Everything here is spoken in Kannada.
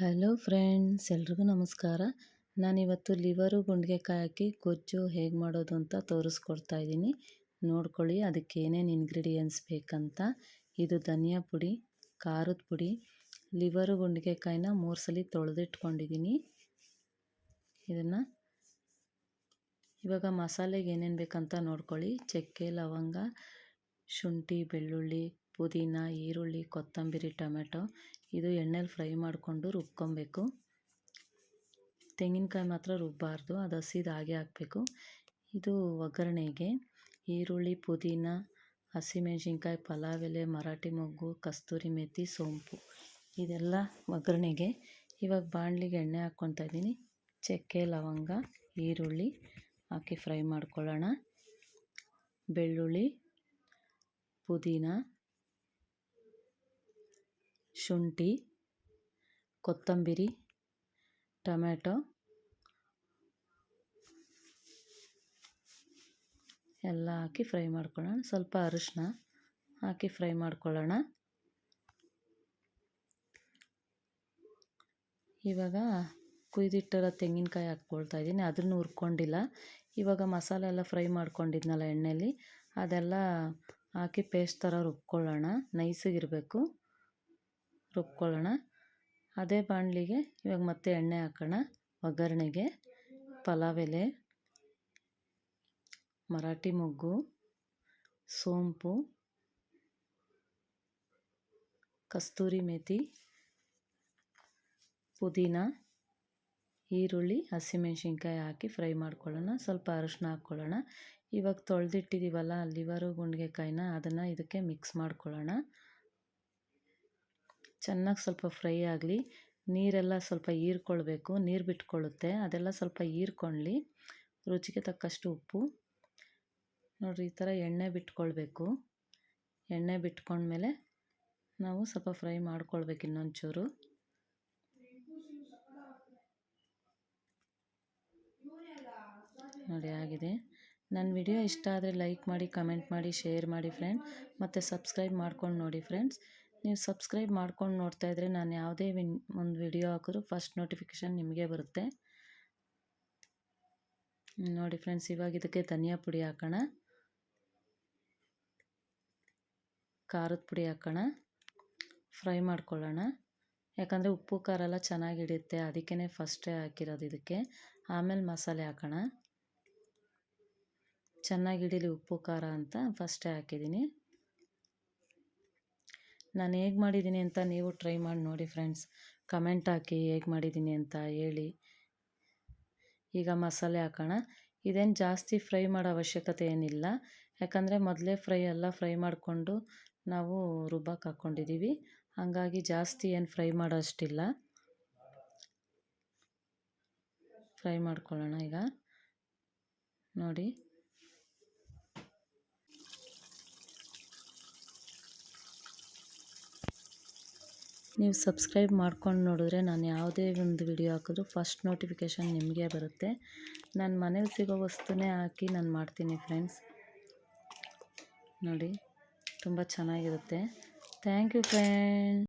ಹಲೋ ಫ್ರೆಂಡ್ಸ್, ಎಲ್ರಿಗೂ ನಮಸ್ಕಾರ. ನಾನಿವತ್ತು ಲಿವರು ಗುಂಡಿಗೆಕಾಯಿ ಹಾಕಿ ಗೊಜ್ಜು ಹೇಗೆ ಮಾಡೋದು ಅಂತ ತೋರಿಸ್ಕೊಡ್ತಾ ಇದ್ದೀನಿ. ನೋಡ್ಕೊಳ್ಳಿ, ಅದಕ್ಕೆ ಏನೇನು ಇಂಗ್ರೀಡಿಯೆಂಟ್ಸ್ ಬೇಕಂತ. ಇದು ಧನಿಯಾ ಪುಡಿ, ಖಾರದ ಪುಡಿ. ಲಿವರು ಗುಂಡಿಗೆಕಾಯಿನ ಮೂರು ಸಲ ತೊಳೆದಿಟ್ಕೊಂಡಿದ್ದೀನಿ. ಇದನ್ನು ಇವಾಗ ಮಸಾಲೆಗೆ ಏನೇನು ಬೇಕಂತ ನೋಡ್ಕೊಳ್ಳಿ. ಚಕ್ಕೆ, ಲವಂಗ, ಶುಂಠಿ, ಬೆಳ್ಳುಳ್ಳಿ ಪುದೀನ, ಈರುಳ್ಳಿ, ಕೊತ್ತಂಬರಿ, ಟೊಮೆಟೊ. ಇದು ಎಣ್ಣೆಲಿ ಫ್ರೈ ಮಾಡಿಕೊಂಡು ರುಬ್ಕೊಬೇಕು. ತೆಂಗಿನಕಾಯಿ ಮಾತ್ರ ರುಬ್ಬಾರ್ದು, ಅದು ಹಸಿದು ಹಾಗೆ ಹಾಕಬೇಕು. ಇದು ಒಗ್ಗರಣೆಗೆ ಈರುಳ್ಳಿ, ಪುದೀನ, ಹಸಿಮೆಣ್ಸಿನ್ಕಾಯಿ ಪಲಾವ್ ಎಲೆ ಮರಾಠಿ ಮೊಗ್ಗು, ಕಸ್ತೂರಿ ಮೆಥಿ ಸೋಂಪು. ಇದೆಲ್ಲ ಒಗ್ಗರಣೆಗೆ. ಇವಾಗ ಬಾಣಲಿಗೆ ಎಣ್ಣೆ ಹಾಕ್ಕೊತಾ ಇದ್ದೀನಿ. ಚಕ್ಕೆ, ಲವಂಗ, ಈರುಳ್ಳಿ ಹಾಕಿ ಫ್ರೈ ಮಾಡ್ಕೊಳ್ಳೋಣ. ಬೆಳ್ಳುಳ್ಳಿ, ಪುದೀನ ಶುಂಠಿ, ಕೊತ್ತಂಬರಿ ಟೊಮ್ಯಾಟೊ ಎಲ್ಲ ಹಾಕಿ ಫ್ರೈ ಮಾಡ್ಕೊಳ್ಳೋಣ. ಸ್ವಲ್ಪ ಅರಿಶಿನ ಹಾಕಿ ಫ್ರೈ ಮಾಡ್ಕೊಳ್ಳೋಣ. ಇವಾಗ ಕುಯ್ದಿಟ್ಟಿರೋ ತೆಂಗಿನಕಾಯಿ ಹಾಕ್ಕೊಳ್ತಾ ಇದ್ದೀನಿ. ಅದನ್ನು ಹುರ್ಕೊಂಡಿಲ್ಲ. ಇವಾಗ ಮಸಾಲೆ ಎಲ್ಲ ಫ್ರೈ ಮಾಡ್ಕೊಂಡಿದ್ನಲ್ಲ ಎಣ್ಣೆಯಲ್ಲಿ ಅದೆಲ್ಲ ಹಾಕಿ ಪೇಸ್ಟ್ ಥರ ರುಬ್ಕೊಳ್ಳೋಣ. ನೈಸಿಗಿರಬೇಕು. ರುಬ್ಕೊಳ್ಳೋಣ. ಅದೇ ಬಾಣಲಿಗೆ ಇವಾಗ ಮತ್ತೆ ಎಣ್ಣೆ ಹಾಕೋಣ. ಒಗ್ಗರಣೆಗೆ, ಪಲಾವ್ ಎಲೆ, ಮರಾಠಿ ಮೊಗ್ಗು, ಸೋಂಪು, ಕಸ್ತೂರಿ ಮೇಥಿ ಪುದೀನ, ಈರುಳ್ಳಿ, ಹಸಿಮೆಣ್ಸಿನ್ಕಾಯಿ ಹಾಕಿ ಫ್ರೈ ಮಾಡ್ಕೊಳ್ಳೋಣ. ಸ್ವಲ್ಪ ಅರಶಿನ ಹಾಕ್ಕೊಳ್ಳೋಣ. ಇವಾಗ ತೊಳೆದಿಟ್ಟಿದ್ದೀವಲ್ಲ ಲಿವರು, ಗುಂಡಿಗೆಕಾಯಿನ, ಅದನ್ನು ಇದಕ್ಕೆ ಮಿಕ್ಸ್ ಮಾಡ್ಕೊಳ್ಳೋಣ. ಚೆನ್ನಾಗಿ ಸ್ವಲ್ಪ ಫ್ರೈ ಆಗಲಿ, ನೀರೆಲ್ಲ ಸ್ವಲ್ಪ ಹೀರ್ಕೊಳ್ಬೇಕು, ನೀರು ಬಿಟ್ಕೊಳ್ಳುತ್ತೆ ಅದೆಲ್ಲ ಸ್ವಲ್ಪ ಹೀರ್ಕೊಳ್ಳಿ ರುಚಿಗೆ ತಕ್ಕಷ್ಟು ಉಪ್ಪು. ನೋಡಿರಿ ಈ ಥರ ಎಣ್ಣೆ ಬಿಟ್ಕೊಳ್ಬೇಕು. ಎಣ್ಣೆ ಬಿಟ್ಕೊಂಡ್ಮೇಲೆ ನಾವು ಸ್ವಲ್ಪ ಫ್ರೈ ಮಾಡ್ಕೊಳ್ಬೇಕು ಇನ್ನೊಂಚೂರು. ನೋಡಿ ಆಗಿದೆ. ನನ್ನ ವಿಡಿಯೋ ಇಷ್ಟ ಆದರೆ ಲೈಕ್ ಮಾಡಿ, ಕಮೆಂಟ್ ಮಾಡಿ, ಶೇರ್ ಮಾಡಿ ಫ್ರೆಂಡ್. ಮತ್ತು ಸಬ್ಸ್ಕ್ರೈಬ್ ಮಾಡ್ಕೊಂಡು ನೋಡಿ ಫ್ರೆಂಡ್ಸ್. ನೀವು ಸಬ್ಸ್ಕ್ರೈಬ್ ಮಾಡ್ಕೊಂಡು ನೋಡ್ತಾ ಇದ್ದರೆ ನಾನು ಯಾವುದೇ ವಿನ್, ಒಂದು ವಿಡಿಯೋ ಹಾಕಿದ್ರು ಫಸ್ಟ್ ನೋಟಿಫಿಕೇಷನ್ ನಿಮಗೆ ಬರುತ್ತೆ. ನೋಡಿ ಫ್ರೆಂಡ್ಸ್, ಇವಾಗ ಇದಕ್ಕೆ ಧನಿಯಾ ಪುಡಿ ಹಾಕೋಣ. ಖಾರದ ಪುಡಿ ಹಾಕೋಣ. ಫ್ರೈ ಮಾಡ್ಕೊಳ್ಳೋಣ. ಯಾಕಂದರೆ ಉಪ್ಪು, ಖಾರ ಎಲ್ಲ ಚೆನ್ನಾಗಿ ಹಿಡಿಯುತ್ತೆ ಅದಕ್ಕೇ ಫಸ್ಟೇ ಹಾಕಿರೋದು ಇದಕ್ಕೆ. ಆಮೇಲೆ ಮಸಾಲೆ ಹಾಕೋಣ. ಚೆನ್ನಾಗಿ ಹಿಡೀಲಿ ಉಪ್ಪು, ಖಾರ ಅಂತ ಫಸ್ಟೇ ಹಾಕಿದ್ದೀನಿ. ನಾನು ಹೇಗೆ ಮಾಡಿದ್ದೀನಿ ಅಂತ ನೀವು ಟ್ರೈ ಮಾಡಿ ನೋಡಿ ಫ್ರೆಂಡ್ಸ್ ಕಮೆಂಟ್ ಹಾಕಿ ಹೇಗೆ ಮಾಡಿದ್ದೀನಿ ಅಂತ ಹೇಳಿ. ಈಗ ಮಸಾಲೆ ಹಾಕೋಣ. ಇದೇನು ಜಾಸ್ತಿ ಫ್ರೈ ಮಾಡೋ ಅವಶ್ಯಕತೆ ಏನಿಲ್ಲ. ಯಾಕಂದರೆ ಮೊದಲೇ ಫ್ರೈ ಎಲ್ಲ ಫ್ರೈ ಮಾಡಿಕೊಂಡು ನಾವು ರುಬ್ಬಕ್ಕೆ ಹಾಕ್ಕೊಂಡಿದ್ದೀವಿ ಹಾಗಾಗಿ ಜಾಸ್ತಿ ಏನು ಫ್ರೈ ಮಾಡೋ ಅಷ್ಟಿಲ್ಲ ಫ್ರೈ ಮಾಡ್ಕೊಳ್ಳೋಣ ಈಗ. ನೋಡಿ. ನೀವು ಸಬ್ಸ್ಕ್ರೈಬ್ ಮಾಡ್ಕೊಂಡು ನೋಡಿದ್ರೆ ನಾನು ಯಾವುದೇ ಒಂದು ವಿಡಿಯೋ ಹಾಕಿದ್ರು ಫಸ್ಟ್ ನೋಟಿಫಿಕೇಷನ್ ನಿಮಗೆ ಬರುತ್ತೆ. ನಾನು ಮನೇಲಿ ಸಿಗೋ ವಸ್ತುನೇ ಹಾಕಿ ನಾನು ಮಾಡ್ತೀನಿ ಫ್ರೆಂಡ್ಸ್. ನೋಡಿ, ತುಂಬ ಚೆನ್ನಾಗಿರುತ್ತೆ. Thank you friend.